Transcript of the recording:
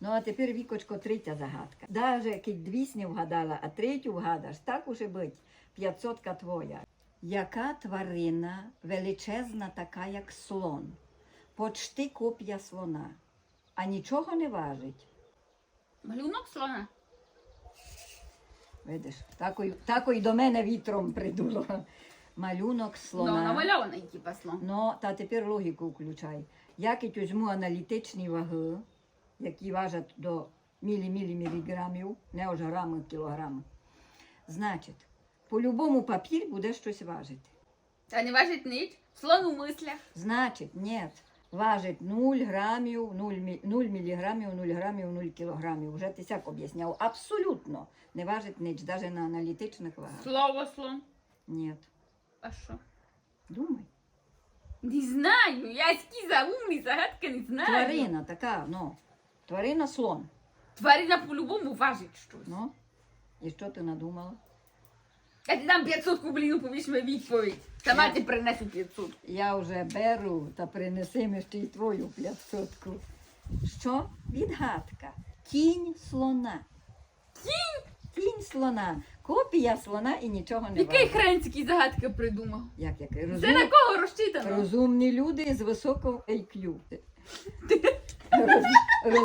Ну а тепер вікочко третя загадка. Даже кить дві не вгадала, а третю вгадаш, так уже бить. П'ятсотка твоя. Яка тварина величезна така, як слон? Почти копія слона, а нічого не важить. Малюнок слона. Видиш, такою, такою до мене вітром придуло. Малюнок Ну, намальований, типа слон. Ну, та тепер логіку включай. Як і візьму аналітичні ваги, які важать до мілі-мілі-міліграмів, не аж грами, кілограми. Значить, по-любому папір буде щось важити. Та не важить ніч. Слон у мислях. Значить, ні, важить 0 грамів, 0, мі- 0 міліграмів, 0 грамів, 0 кілограмів. Вже ти сяк об'ясняв. Абсолютно не важить ніч, навіть на аналітичних вагах. Слово слон. Ні. А що? Думай. Не знаю. Я такі заумні загадки не знаю. Тварина така, ну. Тварина слон. Тварина по-любому важить щось. Ну. І що ти надумала? Я ти дам 500 блін, повіш мені відповідь. Сама ти принесу 500. Я вже беру та принеси ми ще й твою п'ятсотку. Що? Відгадка. Кінь слона. Кінь? Кінь слона. Копія слона і нічого не Який важить. хрен такі загадки придумав? Як який? Це на кого розчитано? Розумні люди з високим IQ. Роз...